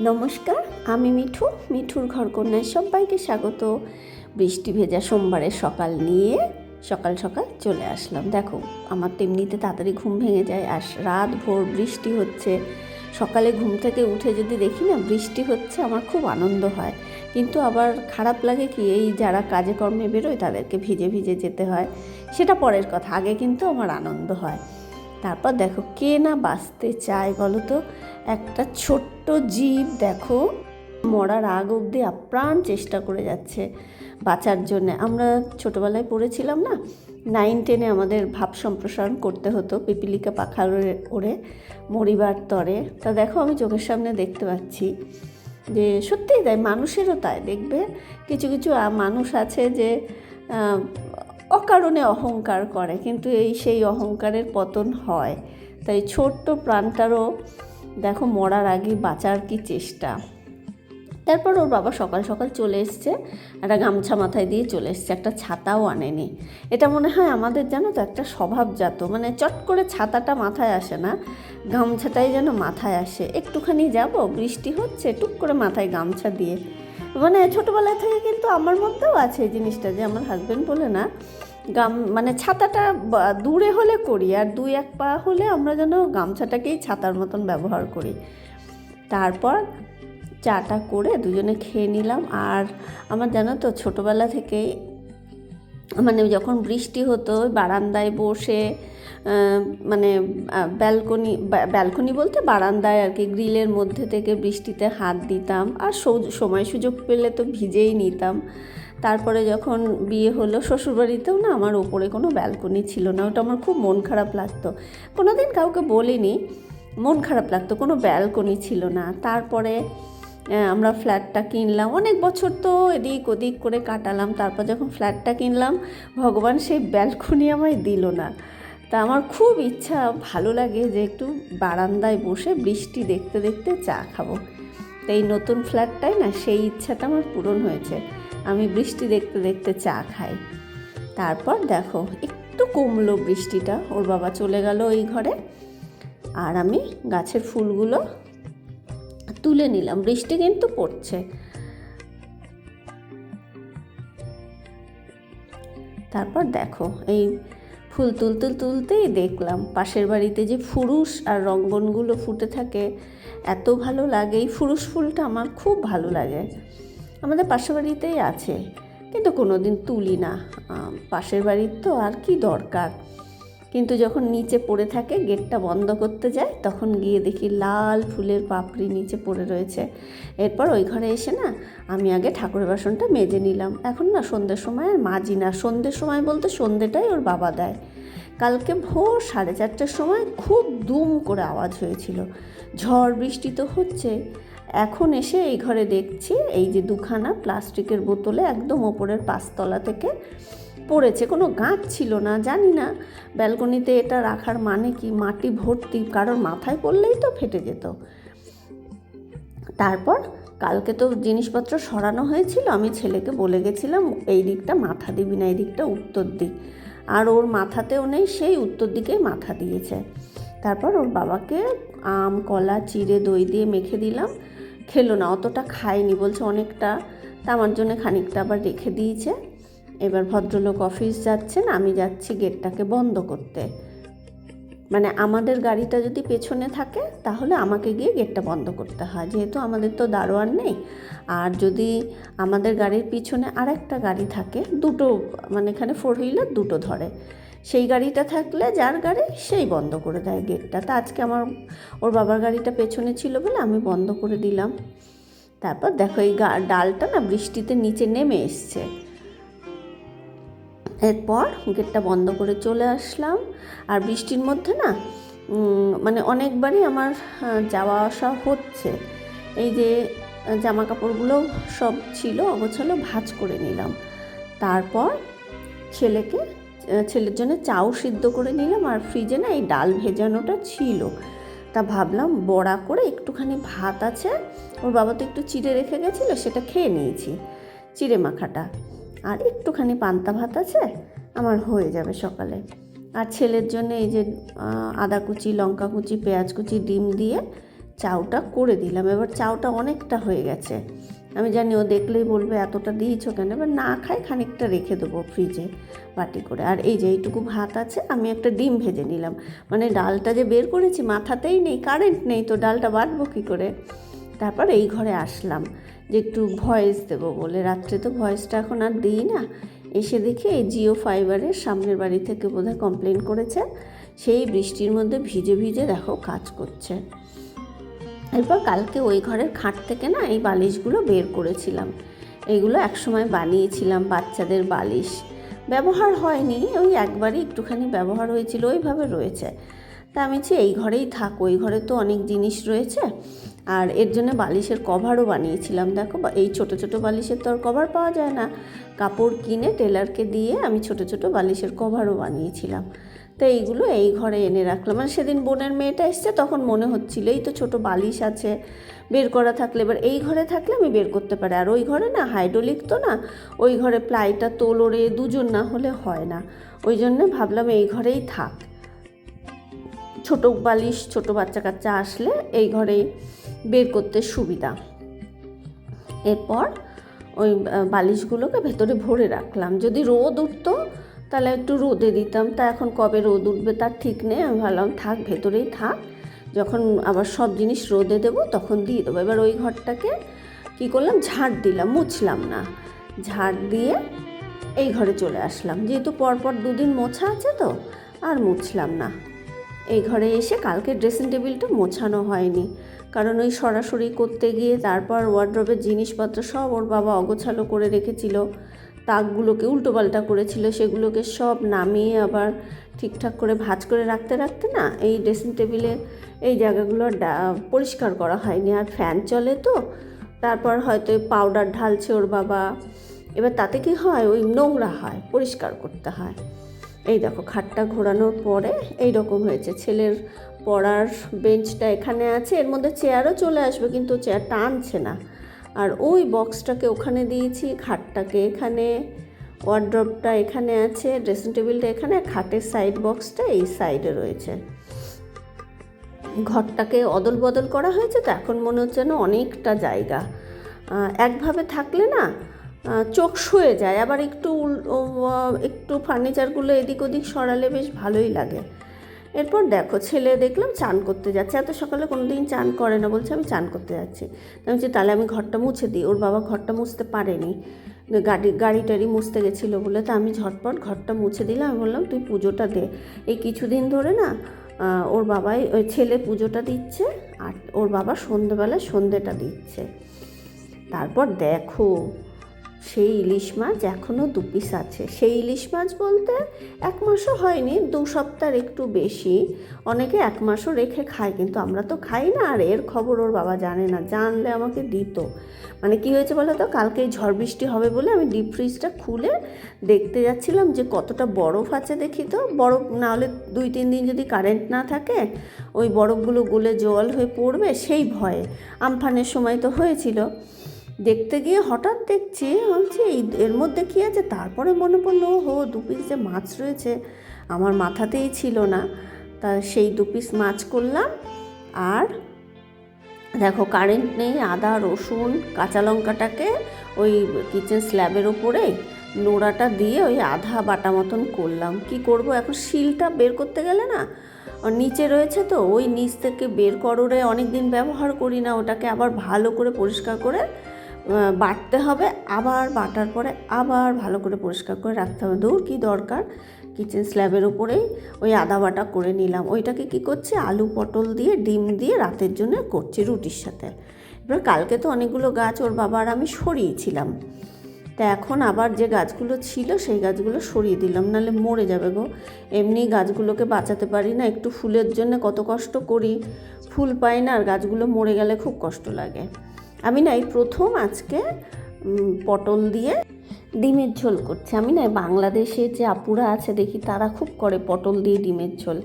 নমস্কার, আমি মিঠু, মিঠুর ঘর কন্যায় সবাইকে স্বাগত। বৃষ্টি ভেজা সোমবারের সকাল নিয়ে সকাল সকাল চলে আসলাম। দেখো, আমার তো এমনিতে তাড়াতাড়ি ঘুম ভেঙে যায়, আর রাত ভোর বৃষ্টি হচ্ছে। সকালে ঘুম থেকে উঠে যদি দেখি না, বৃষ্টি হচ্ছে, আমার খুব আনন্দ হয়। কিন্তু আবার খারাপ লাগে কি, এই যারা কাজে কর্মে বেরোয়, তাদেরকে ভিজে ভিজে যেতে হয়। সেটা পরের কথা, আগে কিন্তু আমার আনন্দ হয়। তারপর দেখো কে না বাঁচতে চায় বলো তো? একটা ছোট্ট জীব দেখো, মরার আগ অবধি আপ্রাণ চেষ্টা করে যাচ্ছে বাঁচার জন্যে। আমরা ছোটোবেলায় পড়েছিলাম না নাইন টেনে আমাদের ভাব সম্প্রসারণ করতে হতো পিপিলিকা পাখা ওড়ে মরিবার তরে। তা দেখো আমি চোখের সামনে দেখতে পাচ্ছি যে সত্যিই তাই, মানুষেরও তাই। দেখবে কিছু কিছু মানুষ আছে যে অকারণে অহংকার করে, কিন্তু এই সেই অহংকারের পতন হয়। তাই ছোট্ট প্রাণটারও দেখো মরার আগে বাঁচার কি চেষ্টা। তারপর ওর বাবা সকাল সকাল চলে এসছে, একটা গামছা মাথায় দিয়ে চলে এসছে, একটা ছাতাও আনেনি। এটা মনে হয় আমাদের জানো তো একটা স্বভাবজাত মানে চট করে ছাতাটা মাথায় আসে না, গামছাটাই যেন মাথায় আসে। একটুখানি যাব, বৃষ্টি হচ্ছে, টুক করে মাথায় গামছা দিয়ে মানে ছোটোবেলা থেকে কিন্তু আমার মধ্যেও আছে এই জিনিসটা যে আমার হাজব্যান্ড বলে না, গাম মানে ছাতাটা দূরে হলে করি আর দুই এক পা হলে আমরা যেন গামছাটাকেই ছাতার মতন ব্যবহার করি। তারপর চাটা করে দুজনে খেয়ে নিলাম আর আমার জানো তো ছোটোবেলা থেকেই মানে যখন বৃষ্টি হতো, বারান্দায় বসে মানে ব্যালকনি ব্যালকনি বলতে বারান্দায় আর কি, গ্রিলের মধ্যে থেকে বৃষ্টিতে হাত দিতাম। আর সময় সুযোগ পেলে তো ভিজেই নিতাম। তারপরে যখন বিয়ে হলো, শ্বশুরবাড়িতেও না আমার ওপরে কোনো ব্যালকনি ছিল না। ওটা আমার খুব মন খারাপ লাগতো। কোনো দিন কাউকে বলিনি, মন খারাপ লাগতো, কোনো ব্যালকনি ছিল না। তারপরে আমরা ফ্ল্যাটটা কিনলাম। অনেক বছর তো এদিক ওদিক করে কাটালাম। তারপর যখন ফ্ল্যাটটা কিনলাম, ভগবান সেই ব্যালকনি আমায় দিল না। তা আমার খুব ইচ্ছা, ভালো লাগে যে একটু বারান্দায় বসে বৃষ্টি দেখতে দেখতে চা খাব। তো এই নতুন ফ্ল্যাটটাই না, সেই ইচ্ছাটা আমার পূরণ হয়েছে। আমি বৃষ্টি দেখতে দেখতে চা খাই। তারপর দেখো, একটু কমলো বৃষ্টিটা। ওর বাবা চলে গেল ওই ঘরে। আর আমি গাছের ফুলগুলো তুলে নিলাম, বৃষ্টি কিন্তু পড়ছে। তারপর দেখো, এই ফুল তুলতে তুলতেই দেখলাম, পাশের বাড়িতে যে ফুরুষ আর রঙ্গনগুলো ফুটে থাকে, এত ভালো লাগে। এই ফুরুষ ফুলটা আমার খুব ভালো লাগে। আমাদের পাশের বাড়িতেই আছে, কিন্তু কোনো দিন তুলি না। পাশের বাড়ির তো আর কি দরকার? কিন্তু যখন নিচে পড়ে থাকে, গেটটা বন্ধ করতে যায়, তখন গিয়ে দেখি লাল ফুলের পাপড়ি নিচে পড়ে রয়েছে। এরপর ওই ঘরে এসে না, আমি আগে ঠাকুরের বাসনটা মেজে নিলাম। এখন না, সন্ধ্যের সময় আর মাজি না। সন্ধ্যের সময় বলতে সন্ধ্যেটাই ওর বাবা দেয়। কালকে ভোর সাড়ে চারটার সময় খুব দুম করে আওয়াজ হয়েছিল। ঝড় বৃষ্টি তো হচ্ছে। এখন এসে এই ঘরে দেখছি, এই যে দুখানা প্লাস্টিকের বোতলে একদম ওপরের পাঁচতলা থেকে পড়েছে, কোনো গাছ ছিল না, জানি না। ব্যালকনিতে এটা রাখার মানে কি? মাটি ভর্তি, কারোর মাথায় পড়লেই তো ফেটে যেত। তারপর কালকে তো জিনিসপত্র সরানো হয়েছিল, আমি ছেলেকে বলে গেছিলাম, এই দিকটা মাথা দিবি না, এই দিকটা উত্তর দিক আর ওর মাথাতেও নেই, সেই উত্তর দিকেই মাথা দিয়েছে। তারপর ওর বাবাকে আম, কলা, চিড়ে, দই দিয়ে মেখে দিলাম। খেলো না, অতটা খায়নি, বলছে অনেকটা, তা আমার জন্য খানিকটা আবার রেখে দিয়েছে। এবার ভদ্রলোক অফিস যাচ্ছেন, আমি যাচ্ছি গেটটাকে বন্ধ করতে। মানে আমাদের গাড়িটা যদি পেছনে থাকে, তাহলে আমাকে গিয়ে গেটটা বন্ধ করতে হয়। যেহেতু আমাদের তো দারোয়ান নেই, আর যদি আমাদের গাড়ির পিছনে আর একটা গাড়ি থাকে, দুটো মানে এখানে ফোর হুইলার দুটো ধরে। সেই গাড়িটা থাকলে যার গাড়ি, সেই বন্ধ করে দেয় গেটটা। তা আজকে আমার, ওর বাবার গাড়িটা পেছনে ছিল বলে আমি বন্ধ করে দিলাম। তারপর দেখো এই ডালটা না বৃষ্টিতে নিচে নেমে এসছে। এরপর গেটটা বন্ধ করে চলে আসলাম। আর বৃষ্টির মধ্যে না মানে অনেকবারই আমার যাওয়া আসা হচ্ছে। এই যে জামা কাপড়গুলো সব ছিল, অগোছালো, ভাজ করে নিলাম। তারপর ছেলেকে ছেলের জন্য চাও সিদ্ধ করে নিলাম। আর ফ্রিজে না এই ডাল ভেজানোটা ছিল। তা ভাবলাম বড়া করে একটুখানি ভাত আছে, ওর বাবা তো একটু চিড়ে রেখে গেছিল, সেটা খেয়ে নিয়েছি। চিড়ে মাখাটা। আর একটুখানি পান্তা ভাত আছে, আমার হয়ে যাবে সকালে। আর ছেলের জন্য এই যে আদা কুচি, লঙ্কা কুচি, পেঁয়াজ কুচি, ডিম দিয়ে চাউটা করে দিলাম। এবার চাউটা অনেকটা হয়ে গেছে। আমি জানি ও দেখলেই বলবে, এতটা দিয়েছ কেন? এবার না খাই খানিকটা রেখে দেবো ফ্রিজে বাটি করে। আর এই যে, এইটুকু ভাত আছে, আমি একটা ডিম ভেজে নিলাম। মানে ডালটা যে বের করেছি, মাথাতেই নেই, কারেন্ট নেই, তো ডালটা বাটবো কী করে? তারপর এই ঘরে আসলাম। যে একটু ভয়েস দেবো বলে। রাত্রে তো ভয়েসটা এখন আর দিই না। এসে দেখি এই জিও ফাইবারের সামনের বাড়ি থেকে বোধহয় কমপ্লেন করেছে। সেই বৃষ্টির মধ্যে ভিজে ভিজে দেখো কাজ করছে। এরপর কালকে ওই ঘরের খাট থেকে না এই বালিশগুলো বের করেছিলাম। এগুলো একসময় বানিয়েছিলাম, বাচ্চাদের বালিশ। ব্যবহার হয়নি, ওই একবারই একটুখানি ব্যবহার হয়েছিল, ওইভাবে রয়েছে। তা আমি এই ঘরেই থাক, ওই ঘরে তো অনেক জিনিস রয়েছে। আর এর জন্য বালিশের কভারও বানিয়েছিলাম। দেখো এই ছোট ছোট বালিশের তো আর কভার পাওয়া যায় না। কাপড় কিনে টেলারকে দিয়ে আমি ছোট ছোট বালিশের কভারও বানিয়েছিলাম। তো এইগুলো এই ঘরে এনে রাখলাম। মানে সেদিন বোনের মেয়েটা এসছে, তখন মনে হচ্ছিল, এই তো ছোট বালিশ আছে, বের করা থাকলে এবার এই ঘরে থাকলে আমি বের করতে পারি। আর ওই ঘরে না হাইড্রোলিক তো না, ওই ঘরে প্লাইটা তোলরে দুজন না হলে হয় না। ওই জন্য ভাবলাম এই ঘরেই থাক। ছোট বালিশ, ছোট বাচ্চা কাচ্চা আসলে এই ঘরেই বের করতে সুবিধা। এরপর ওই বালিশগুলোকে ভেতরে ভরে রাখলাম। যদি রোদ উঠতো, তাহলে একটু রোদে দিতাম। তা এখন কবে রোদ উঠবে তার ঠিক নেই। আমি ভাবলাম, থাক, ভেতরেই থাক। যখন আবার সব জিনিস রোদে দেবো, তখন দিয়ে দেবো। এবার ওই ঘরটাকে কী করলাম? ঝাড় দিলাম, মুছলাম না। ঝাড় দিয়ে এই ঘরে চলে আসলাম। যেহেতু পরপর দুদিন মোছা আছে তো, আর মুছলাম না। এই ঘরে এসে কালকে ড্রেসিং টেবিলটা মোছানো হয়নি। কারণ ওই সরাসরি করতে গিয়ে তারপর ওয়ার্ড্রবের জিনিসপত্র সব ওর বাবা অগোছালো করে রেখেছিল। তাকগুলোকে উল্টোপাল্টা করেছিল, সেগুলোকে সব নামিয়ে আবার ঠিকঠাক করে ভাঁজ করে রাখতে রাখতে না এই ড্রেসিং টেবিলে এই জায়গাগুলো পরিষ্কার করা হয়নি। আর ফ্যান চলে তো, তারপর হয়তো পাউডার ঢালছে ওর বাবা। এবার তাতে কি হয়? ওই নোংরা হয়, পরিষ্কার করতে হয়। এই দেখো, খাটটা ঘোরানোর পরে এই রকম হয়েছে। ছেলের পড়ার বেঞ্চটা এখানে আছে, এর মধ্যে চেয়ারও চলে আসবে, কিন্তু চেয়ার টানছে না। আর ওই বক্সটাকে ওখানে দিয়েছি, খাটটাকে এখানে ওয়ার্ড্রপটা এখানে আছে ড্রেসিং টেবিলটা এখানে খাটের সাইড বক্সটা এই সাইডে রয়েছে। ঘরটাকে অদল বদল করা হয়েছে, তো এখন মনে হচ্ছে যেন অনেকটা জায়গা। একভাবে থাকলে না চোখ শুয়ে যায়। আবার একটু একটু ফার্নিচারগুলো এদিক ওদিক সরালে বেশ ভালোই লাগে। এরপর দেখো, ছেলে দেখলাম চান করতে যাচ্ছে। এত সকালে কোনো দিন চান করে না, বলছে আমি চান করতে যাচ্ছি। আমি তাহলে আমি ঘরটা মুছে দিই। ওর বাবা ঘরটা মুছতে পারেনি। গাড়ি গাড়ি টাড়ি মুছতে গেছিল বলে, তো আমি ঝটপট ঘরটা মুছে দিলাম। আমি বললাম, তুই পুজোটা দে। এই কিছুদিন ধরে না ওর বাবাই, ওই ছেলে পুজোটা দিচ্ছে আর ওর বাবা সন্ধেবেলা সন্ধেটা দিচ্ছে। তারপর দেখো সেই ইলিশ মাছ এখনও দু পিস আছে। সেই ইলিশ মাছ বলতে এক মাসও হয়নি, দু সপ্তাহ একটু বেশি। অনেকে এক মাসও রেখে খায়, কিন্তু আমরা তো খাই না, আর এর খবর ওর বাবা জানে না, জানলে আমাকে দিত। মানে কি হয়েছে বলো তো, কালকে ঝড় বৃষ্টি হবে বলে আমি ডিপ ফ্রিজটা খুলে দেখতে যাচ্ছিলাম যে কতটা বরফ আছে দেখি তো। বরফ না হলে দুই, তিন দিন যদি কারেন্ট না থাকে, ওই বরফগুলো গুলে জল হয়ে পড়বে সেই ভয়ে। আমফানের সময় তো হয়েছিল। দেখতে গিয়ে হঠাৎ দেখছি ভাবছি এই এর মধ্যে কী আছে? তারপরে মনে পড়ল হো দু পিস যে মাছ রয়েছে, আমার মাথাতেই ছিল না। তা সেই দু পিস মাছ করলাম, আর দেখো কারেন্ট নেই, আদা, রসুন, কাঁচা লঙ্কাটাকে ওই কিচেন স্ল্যাবের ওপরেই নোড়াটা দিয়ে ওই আধা বাটা মতন করলাম। কি করব, এখন শিলটা বের করতে গেলে না নিচে রয়েছে তো, ওই নিচ থেকে বের কররে অনেক দিন ব্যবহার করি না, ওটাকে আবার ভালো করে পরিষ্কার করে বাটতে হবে, আবার বাটার পরে আবার ভালো করে পরিষ্কার করে রাখতে হবে। দূর কী দরকার। কিচেন স্ল্যাবের উপরেই ওই আদা বাটা করে নিলাম। ওইটাকে কি করছি? আলু পটল দিয়ে, ডিম দিয়ে রাতের জন্য করছি রুটির সাথে। এবার কালকে তো অনেকগুলো গাছ ওর বাবার আমি সরিয়েছিলাম। তা এখন আবার যে গাছগুলো ছিল, সেই গাছগুলো সরিয়ে দিলাম, নাহলে মরে যাবে গো। এমনি গাছগুলোকে বাঁচাতে পারি না, একটু ফুলের জন্য কত কষ্ট করি। ফুল পাই না আর গাছগুলো মরে গেলে খুব কষ্ট লাগে। আমি না এই প্রথম আজকে পটল দিয়ে ডিমের ঝোল করছি। আমি না বাংলাদেশে যে আপুরা আছে, দেখি তারা খুব করে পটল দিয়ে ডিমের ঝোল।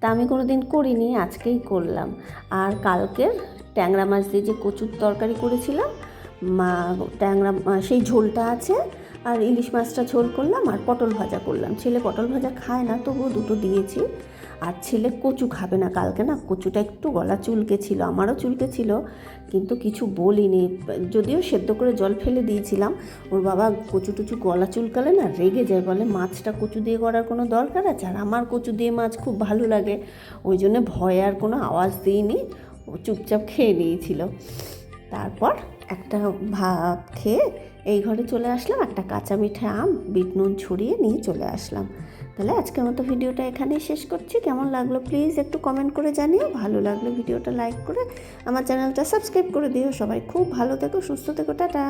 তা আমি কোনো দিন করিনি, আজকেই করলাম। আর কালকের ট্যাংরা মাছ দিয়ে যে কচুর তরকারি করেছিলাম, মা, ট্যাংরা সেই ঝোলটা আছে আর ইলিশ মাছটা ঝোল করলাম আর পটল ভাজা করলাম। ছেলে পটল ভাজা খায় না, তবুও দুটো দিয়েছি। আর ছেলে কচু খাবে না কালকে না, কচুটা একটু গলা চুলকে ছিল, আমারও চুলকে ছিল, কিন্তু কিছু বলিনি। যদিও সেদ্ধ করে জল ফেলে দিয়েছিলাম, ওর বাবা কচু টুচু গলা চুলকালে না রেগে যায়, বলে মাছটা কচু দিয়ে করার কোনো দরকার আছে? আর আমার কচু দিয়ে মাছ খুব ভালো লাগে, ওই জন্য ভয়ে আর কোনো আওয়াজ দিইনি, ও চুপচাপ খেয়ে নিয়েছিল। তারপর একটা ভাত খেয়ে এই ঘরে চলে আসলাম, একটা কাঁচা মিঠা আম, বিট নুন ছড়িয়ে নিয়ে চলে আসলাম। তাহলে আজকের মতো ভিডিওটা এখানেই শেষ করছি। কেমন লাগল প্লিজ একটু কমেন্ট করে জানিও। ভালো লাগল ভিডিওটা লাইক করে আমার চ্যানেলটা সাবস্ক্রাইব করে দিও। সবাই খুব ভালো থেকো, সুস্থ থেকো, টাটা।